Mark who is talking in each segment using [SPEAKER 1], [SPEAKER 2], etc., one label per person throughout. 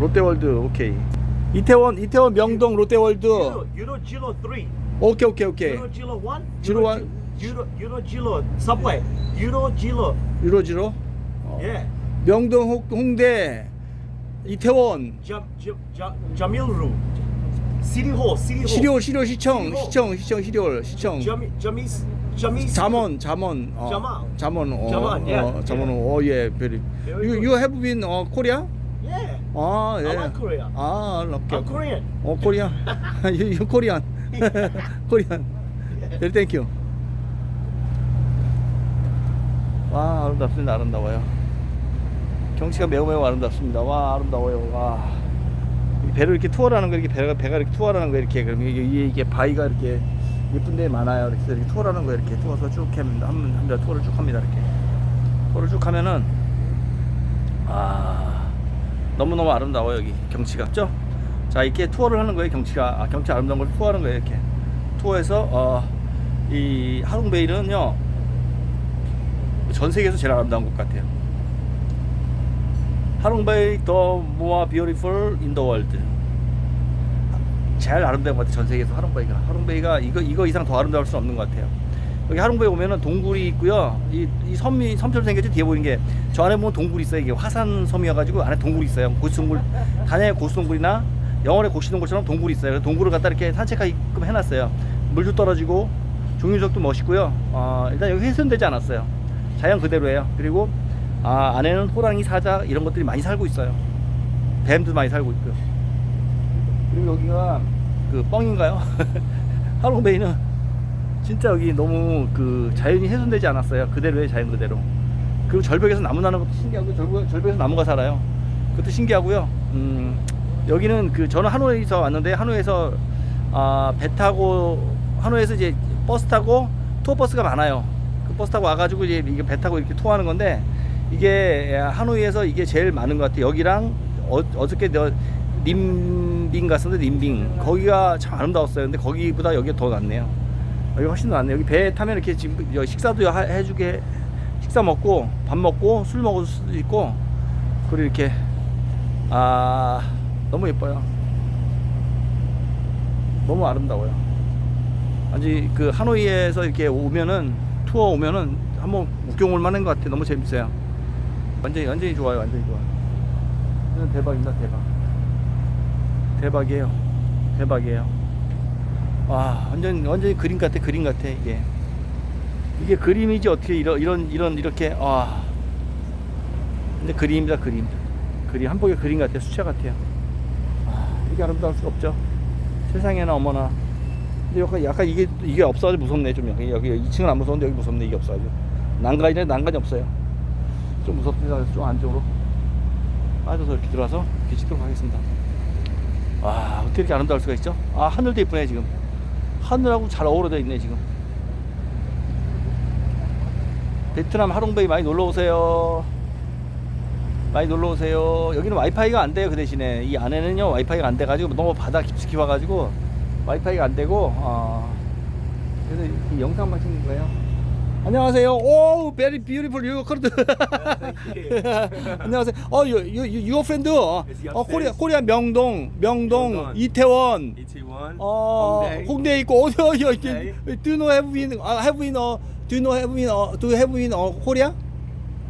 [SPEAKER 1] 롯데월드 오케이. 이태원 이태원 명동 롯데월드.
[SPEAKER 2] Euro, Euro Gilo 3.
[SPEAKER 1] 오케이 오케이 오케이.
[SPEAKER 2] Euro Gilo 1.
[SPEAKER 1] Gilo one.
[SPEAKER 2] Euro, Euro Gilo Subway. Euro Gilo.
[SPEAKER 1] 유로지로.
[SPEAKER 2] Yeah.
[SPEAKER 1] 명동 홍- 홍대 이태원
[SPEAKER 2] Hall. City Hall.
[SPEAKER 1] 시리올 시리올 시청. 시청 시청 시리올 시청
[SPEAKER 2] Jamis. Jamis.
[SPEAKER 1] 잠원 잠원 어,
[SPEAKER 2] 잠원.
[SPEAKER 1] 잠원 어,
[SPEAKER 2] 잠원, 예,
[SPEAKER 1] 어, 잠원
[SPEAKER 2] 예.
[SPEAKER 1] 어예 베리
[SPEAKER 2] Very
[SPEAKER 1] you you have been 어 코리아
[SPEAKER 2] Yeah.
[SPEAKER 1] 아 예.
[SPEAKER 2] I like Korea.
[SPEAKER 1] 아 오케이
[SPEAKER 2] I'm Korean.
[SPEAKER 1] 어 코리안 you, you 코리안 코리안 very thank you. 와 아름답습니다 아름다워요. 경치가 매우 매우 아름답습니다. 와 아름다워요. 와이 배를 이렇게 투어하는 거 이렇게 배가 배가 이렇게 투어하는 거 이렇게 그럼 이게 이게, 이게 바위가 이렇게 예쁜 데 많아요. 그래서 이렇게 투어하는 거 이렇게 투어서 쭉 합니다 합니다 합니다. 투어를 쭉 합니다 이렇게. 투어를 쭉 하면은 아 너무 너무 아름다워 요 여기. 경치가. 그죠? 자 이렇게 투어를 하는 거예요 경치가. 아, 경치 아름다운 걸 투어하는 거예요 이렇게. 투어해서 어, 이 하롱베이는요 전 세계에서 제일 아름다운 곳 같아요. 하롱베이 더 모아 비오리풀 인더 월드. 제일 아름다운 것 같아요 전 세계에서 하롱베이가. 하롱베이가 이거 이거 이상 더 아름다울 수 없는 것 같아요 여기 하롱베이 오면은 동굴이 있고요. 이, 이 섬이 섬처럼 생겼지 뒤에 보이는 게 저 안에 보면 동굴이 있어요. 이게 화산 섬이어가지고 안에 동굴이 있어요. 고시동굴 단양의 고시동굴이나 영월의 고시동굴처럼 동굴이 있어요. 그래서 동굴을 갖다 이렇게 산책하게끔 해놨어요. 물도 떨어지고 종유석도 멋있고요. 어, 일단 여기 훼손되지 않았어요. 자연 그대로예요. 그리고 아, 안에는 호랑이 사자 이런 것들이 많이 살고 있어요. 뱀도 많이 살고 있고요. 그리고 여기가 그 뻥인가요? 하롱베이는 진짜 여기 너무 그 자연이 훼손되지 않았어요. 그대로의 자연 그대로. 그리고 절벽에서 나무 나는 것도 신기하고 절벽, 절벽에서 나무가 살아요. 그것도 신기하고요. 음, 여기는 그 저는 하노이에서 왔는데 하노이에서 아, 배 타고 하노이에서 이제 버스 타고 투어 버스가 많아요. 그 버스 타고 와가지고 이제 이게 배 타고 이렇게 투어하는 건데 이게 하노이에서 이게 제일 많은 것 같아요. 여기랑 어, 어저께 너 님빙 갔었는데 님빙 거기가 참 아름다웠어요. 근데 거기보다 여기가 더 낫네요. 여기 훨씬 더 낫네요. 여기 배 타면 이렇게 지금 여기 식사도 하- 해주게 식사 먹고 밥 먹고 술 먹을 수도 있고 그리고 이렇게 아 너무 예뻐요. 너무 아름다워요. 아직 그 하노이에서 이렇게 오면은 투어 오면은 한번 웃겨올 만한 것 같아요. 너무 재밌어요. 완전히 완전히 좋아요. 완전히 좋아요. 대박입니다. 대박. 대박이에요. 대박이에요. 와 완전 완전히 그림 같아. 그림 같아 이게. 이게 그림이지 어떻게 이런 이런 이런 이렇게 아. 근데 그림입니다. 그림. 그림 한복의 그림 같아. 수채 같아요. 아, 이게 아름다울 수가 없죠. 세상에나 어머나. 근데 약간, 약간 이게 이게 없어가지고 무섭네 좀 여기 여기 2층은 안 무서운데 여기 무섭네 이게 없어가지고 난간이네 난간이 없어요. 좀 무섭습니다. 좀 안쪽으로 빠져서 이렇게 들어와서 뒤집도록 하겠습니다. 와 어떻게 이렇게 아름다울 수가 있죠? 아 하늘도 예쁘네 지금 하늘하고 잘 어우러져 있네 지금. 베트남 하롱베이 많이 놀러 오세요. 많이 놀러 오세요. 여기는 와이파이가 안 돼요. 그 대신에 이 안에는요 와이파이가 안 돼 가지고 너무 바다 깊숙이 와 가지고 와이파이가 안 되고 어, 그래서 이 영상만 찍는 거예요. 안녕하세요. 오, very beautiful you colored. 안녕하세요. 어, you you you your friend. 어, 어, 코리아? 코리아 명동 명동
[SPEAKER 3] 명동.
[SPEAKER 1] 이태원.
[SPEAKER 3] ET1,
[SPEAKER 1] 어,
[SPEAKER 3] 홍대.
[SPEAKER 1] 홍대 있고 어디 어디.
[SPEAKER 3] 네.
[SPEAKER 1] Do you know have been uh, have been uh, do you know have been uh, do you have been uh, Korea?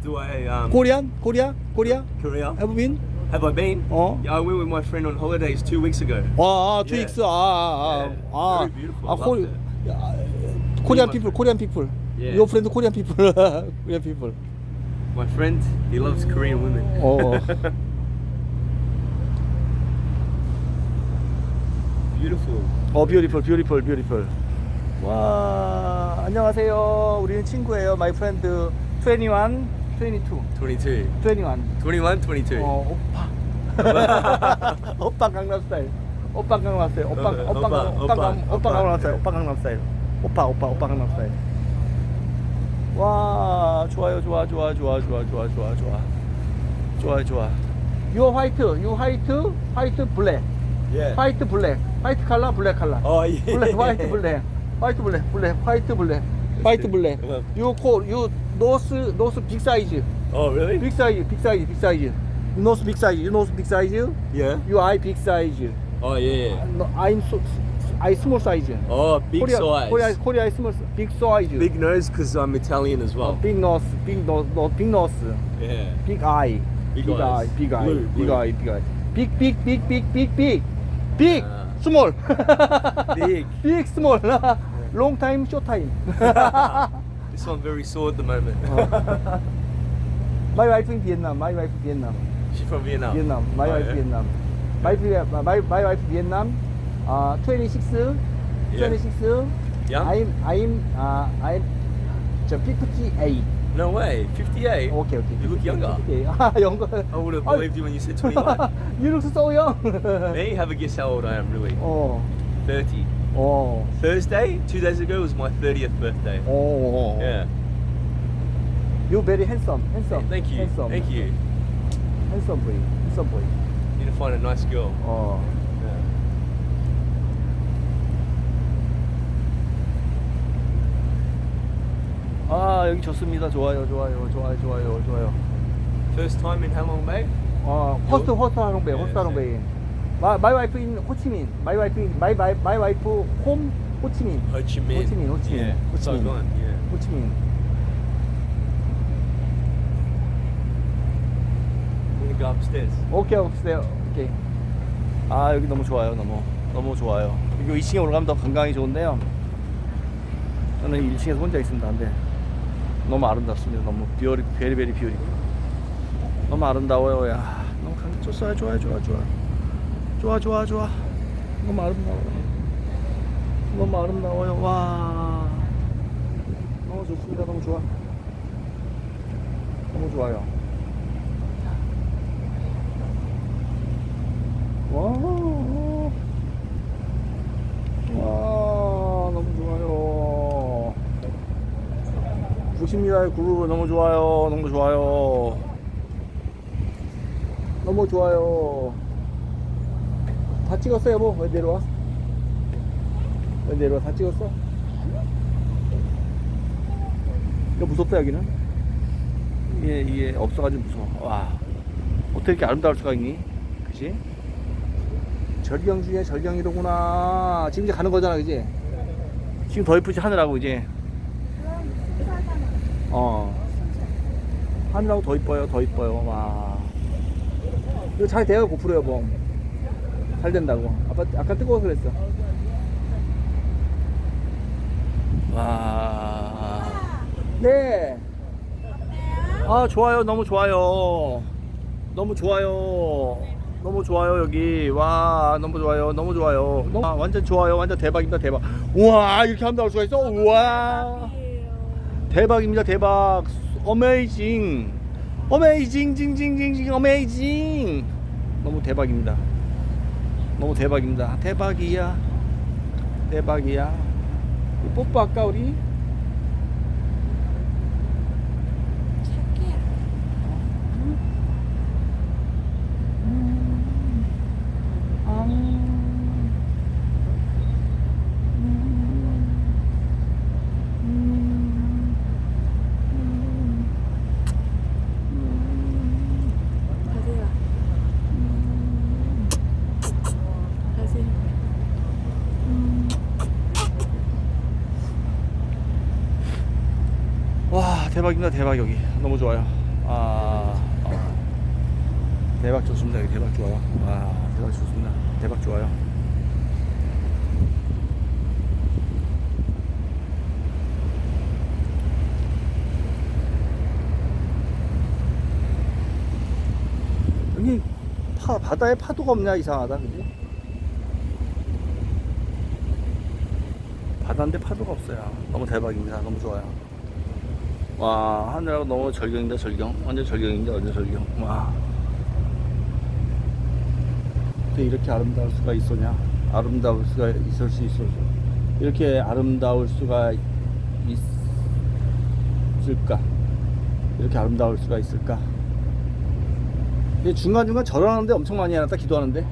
[SPEAKER 3] Do I um
[SPEAKER 1] Korean? Korea? Korea?
[SPEAKER 3] Korea?
[SPEAKER 1] Have been?
[SPEAKER 3] Have I been?
[SPEAKER 1] 어.
[SPEAKER 3] Yeah, I went with my friend on holidays two weeks ago.
[SPEAKER 1] 아, 아, two
[SPEAKER 3] Yeah.
[SPEAKER 1] weeks. 아, 아,
[SPEAKER 3] Yeah.
[SPEAKER 1] 아.
[SPEAKER 3] Very beautiful.
[SPEAKER 1] 아, 코, Korean
[SPEAKER 3] my
[SPEAKER 1] people. Korean people.
[SPEAKER 3] Yeah.
[SPEAKER 1] Your friend Korean people. Korean people.
[SPEAKER 3] My friend, he loves Korean women.
[SPEAKER 1] 어.
[SPEAKER 3] Beautiful.
[SPEAKER 1] 어, beautiful, beautiful, beautiful. 와, 안녕하세요. 우리는 친구예요. My friend 21, 22,
[SPEAKER 3] 22.
[SPEAKER 1] 21.
[SPEAKER 3] 21, 22.
[SPEAKER 1] 어, 오빠. 오빠 강남 스타일. 오빠 강남 스타일. 오빠,
[SPEAKER 3] 어,
[SPEAKER 1] 오빠,
[SPEAKER 3] 오빠,
[SPEAKER 1] 오빠, 오빠,
[SPEAKER 3] 오빠,
[SPEAKER 1] 강- 오빠
[SPEAKER 3] 오빠.
[SPEAKER 1] 강남 스타일. 오빠 강남 스타일. 오빠, 오빠, 오빠 강남 스타일. 와, 좋아요, 좋아, 좋아, 좋아, 좋아, 좋아, 좋아, 좋아. 좋아, 좋아. You white, you white, white, black.
[SPEAKER 3] Yeah.
[SPEAKER 1] 화이트 블랙 화이트 칼라 블랙 칼라
[SPEAKER 3] Oh, yeah.
[SPEAKER 1] 블랙 화이트 블랙 화이트 블랙 블랙 화이트 블랙 화이트 블랙 유 노스 노스 빅 사이즈
[SPEAKER 3] Oh, really?
[SPEAKER 1] 빅 사이즈 빅 사이즈 빅 사이즈. You know big size.
[SPEAKER 3] Yeah.
[SPEAKER 1] You I big size.
[SPEAKER 3] Oh yeah.
[SPEAKER 1] No, I'm so, small size.
[SPEAKER 3] Oh, big
[SPEAKER 1] Korea,
[SPEAKER 3] size.
[SPEAKER 1] Korea, Korea is small, big size.
[SPEAKER 3] Big nose because I'm Italian as well.
[SPEAKER 1] big nose, big nose, big nose,
[SPEAKER 3] Yeah.
[SPEAKER 1] big eye,
[SPEAKER 3] Big
[SPEAKER 1] big
[SPEAKER 3] eyes.
[SPEAKER 1] eye, big eye,
[SPEAKER 3] Blue,
[SPEAKER 1] big
[SPEAKER 3] blue.
[SPEAKER 1] eye, big eye, big, big, big, big, big, big, big,
[SPEAKER 3] Ah.
[SPEAKER 1] small,
[SPEAKER 3] Big.
[SPEAKER 1] big, small, long time, short time.
[SPEAKER 3] This one very sore at the moment.
[SPEAKER 1] my wife in Vietnam, my wife in Vietnam,
[SPEAKER 3] She's from Vietnam.
[SPEAKER 1] Vietnam, my
[SPEAKER 3] Oh,
[SPEAKER 1] wife
[SPEAKER 3] yeah?
[SPEAKER 1] Vietnam, my, my, my wife Vietnam, uh, 26, 26.
[SPEAKER 3] Yeah.
[SPEAKER 1] I'm, I'm, uh, I'm, 58.
[SPEAKER 3] No way. 58.
[SPEAKER 1] Okay, okay.
[SPEAKER 3] You look younger.
[SPEAKER 1] Okay. Ah, younger.
[SPEAKER 3] I would have
[SPEAKER 1] Oh.
[SPEAKER 3] believed you when you said 21.
[SPEAKER 1] you look so young.
[SPEAKER 3] Me, have a guess how old I am really.
[SPEAKER 1] oh,
[SPEAKER 3] 30.
[SPEAKER 1] oh,
[SPEAKER 3] Thursday, two days ago, was my 30th birthday.
[SPEAKER 1] oh.
[SPEAKER 3] Yeah.
[SPEAKER 1] You're very handsome, handsome.
[SPEAKER 3] Thank you.
[SPEAKER 1] Handsome.
[SPEAKER 3] Thank you.
[SPEAKER 1] Handsome boy, handsome boy.
[SPEAKER 3] Need to find a nice girl.
[SPEAKER 1] 어. 아 여기 좋습니다. 좋아요, 좋아요, 좋아요, 좋아요, 좋아요.
[SPEAKER 3] First time in Halong Bay?
[SPEAKER 1] 어, 호스트 호스트 하롱베이, 호스트
[SPEAKER 3] 네,
[SPEAKER 1] 하롱베이. My my wife in 호치민. My wife in my my my wife home 호치민.
[SPEAKER 3] Ho Chi Minh.
[SPEAKER 1] Ho Chi Minh, Ho Chi Minh,
[SPEAKER 3] Yeah.
[SPEAKER 1] Ho Chi
[SPEAKER 3] So
[SPEAKER 1] Minh.
[SPEAKER 3] gone. Yeah.
[SPEAKER 1] 호치민.
[SPEAKER 3] We're gonna go upstairs.
[SPEAKER 1] 오케이, 오케이, 오케이. 아 여기 너무 좋아요, 너무 너무 좋아요. 여기 2층에 올라가면 더 관광이 좋은데요. 저는 1층에서 혼자 있습니다. 근데 너무 아름답습니다. 너무 비어리 베리베리 비어리. 너무 아름다워요. 야, 너무 강 좋아요, 좋아요, 좋아, 좋아, 좋아, 좋아, 좋아. 너무 아름다워요. 너무 아름다워요. 와, 너무 좋습니다. 너무 좋아. 너무 좋아요. 와, 와, 너무 좋아요. 90m의 그룹 너무 좋아요. 너무 좋아요. 너무 좋아요. 다 찍었어, 여보? 왜 내려와? 왜 내려와? 다 찍었어? 이거 무섭다, 여기는. 이게, 이게 없어가지고 무서워. 와. 어떻게 이렇게 아름다울 수가 있니? 그지? 절경 중에 절경이로구나. 지금 이제 가는 거잖아, 그지? 지금 더 예쁘지, 하늘하고 이제. 어. 하늘하고 더 이뻐요, 더 이뻐요. 와. 이거 잘 돼요, 고프로 여보. 잘 된다고. 아빠, 아까 뜨거워서 그랬어. 와. 네. 아, 좋아요. 너무 좋아요. 너무 좋아요. 너무 좋아요, 여기. 와, 너무 좋아요. 너무 좋아요. 너무, 아, 완전 좋아요. 완전 대박입니다, 대박. 우와, 이렇게 한다고 할 수가 있어? 우와. 대박입니다, 대박. 어메이징. 어메이징, 징징징징, 어메이징. 너무 대박입니다. 너무 대박입니다. 대박이야. 대박이야. 뽀뽀할까, 우리?
[SPEAKER 4] 가세요. 가세요.
[SPEAKER 1] 와 대박입니다 대박 여기. 너무 좋아요. 아, 아. 대박 좋습니다 여기 대박 좋아요. 와 대박 좋습니다. 대박 좋아요. 여기 파, 바다에 파도가 없냐 이상하다 그지? 바다인데 파도가 없어요. 너무 대박입니다. 너무 좋아요 와 하늘하고 너무 절경인데 절경? 완전 절경인데 완전 절경? 와. 어떻게 이렇게 아름다울 수가 있었냐? 아름다울 수가 있을 수 있었어. 이렇게 아름다울 수가 있을까? 이렇게 아름다울 수가 있을까? 중간중간 절하는데 엄청 많이 해놨다 기도하는데?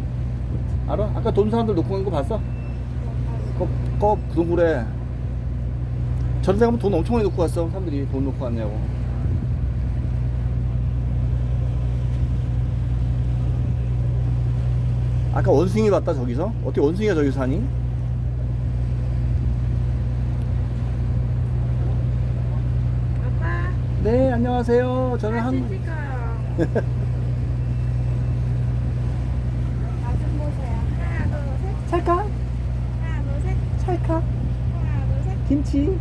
[SPEAKER 1] 알아? 아까 돈 사람들 놓고 간 거 봤어? 거, 거 동굴에 저런 데 가면 돈 엄청 많이 놓고 갔어 사람들이 돈 놓고 갔냐고 아까 원숭이 봤다 저기서 어떻게 원숭이가 저기서 사니?
[SPEAKER 5] 아빠
[SPEAKER 1] 네 안녕하세요 저는
[SPEAKER 5] 사진
[SPEAKER 1] 한
[SPEAKER 5] 찍어요. 보세요. 하나 둘 셋.
[SPEAKER 1] 찰까?
[SPEAKER 5] 하나 둘 셋.
[SPEAKER 1] 찰까?
[SPEAKER 5] 하나 둘 셋.
[SPEAKER 1] 김치